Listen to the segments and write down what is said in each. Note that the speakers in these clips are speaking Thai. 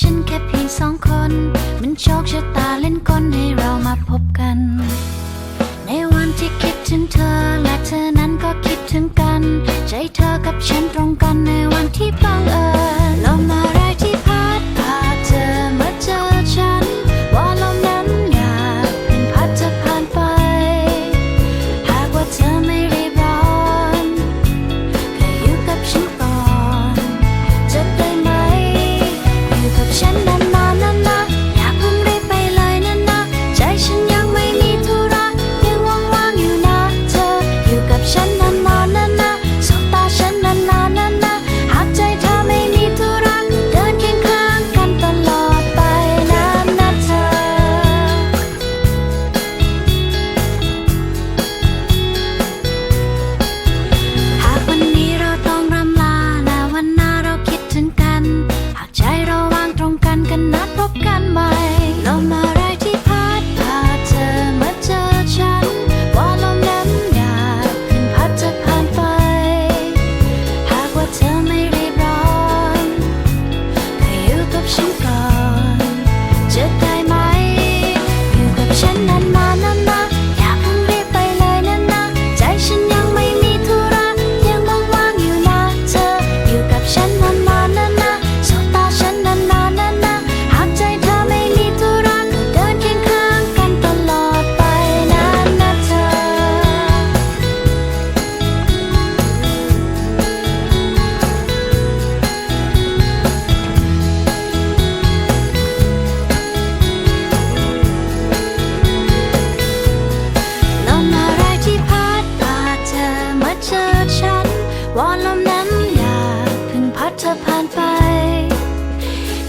ฉันแค่เพียงสองคน มันโชคชะตาเล่นกลให้เรามาพบกัน ในวันที่คิดถึงเธอและเธอนั้นก็คิดถึงกัน ใจเธอกับฉันตรง ธอผ่านไป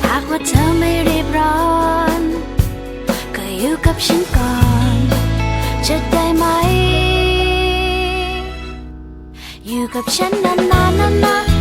หากว่าเธอไม่รีบร้อน ก็อยู่กับฉันก่อน จะได้ไหม อยู่กับฉันนานๆนานๆ